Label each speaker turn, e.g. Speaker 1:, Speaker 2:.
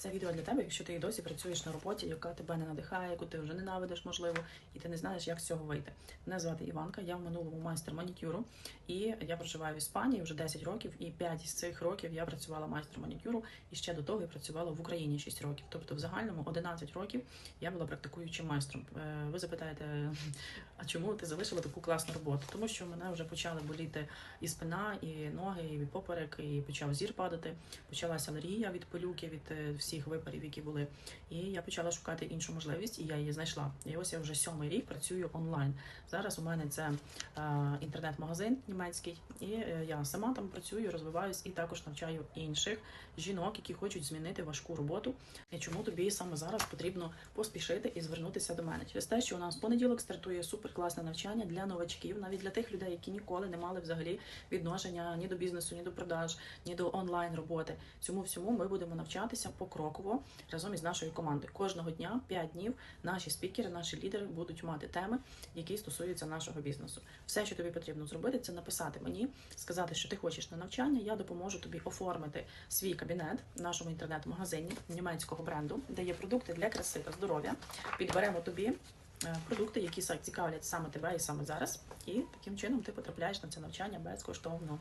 Speaker 1: Це відео для тебе, якщо ти і досі працюєш на роботі, яка тебе не надихає, яку ти вже ненавидиш, можливо, і ти не знаєш, як з цього вийти. Мене звати Іванка, я в минулому майстер манікюру, і я проживаю в Іспанії вже 10 років, і 5 із цих років я працювала майстром манікюру, і ще до того я працювала в Україні 6 років. Тобто, в загальному 11 років я була практикуючим майстром. Е, Ви запитаєте, а чому ти залишила таку класну роботу? Тому що мене вже почали боліти і спина, і ноги, і поперек, і почав зір падати. Почалася алергія від пилюки, від е, всіх випарів, які були. І я почала шукати іншу можливість, і я її знайшла. І ось я вже сьомий рік працюю онлайн. Зараз у мене це е, інтернет-магазин німецький, і е, я сама там працюю, розвиваюсь і також навчаю інших жінок, які хочуть змінити важку роботу. І чому тобі саме зараз потрібно поспішити і звернутися до мене через те, що у нас понеділок стартує суперкласне навчання для новачків, навіть для тих людей, які ніколи не мали взагалі відношення ні до бізнесу, ні до продаж, ні до онлайн роботи. Цьому всьому ми будемо навчатися покроково разом із нашою командою. Кожного дня 5 днів наші спікери, наші лідери будуть мати теми, які стосуються нашого бізнесу. Все, що тобі потрібно зробити, це написати мені, сказати, що ти хочеш на навчання. Я допоможу тобі оформити свій кабінет в нашому інтернет-магазині німецького бренду, де є продукти для краси та здоров'я. Підберемо тобі. е, Продукти, які цікавлять саме тебе і саме зараз, і таким чином ти потрапляєш на це навчання безкоштовно.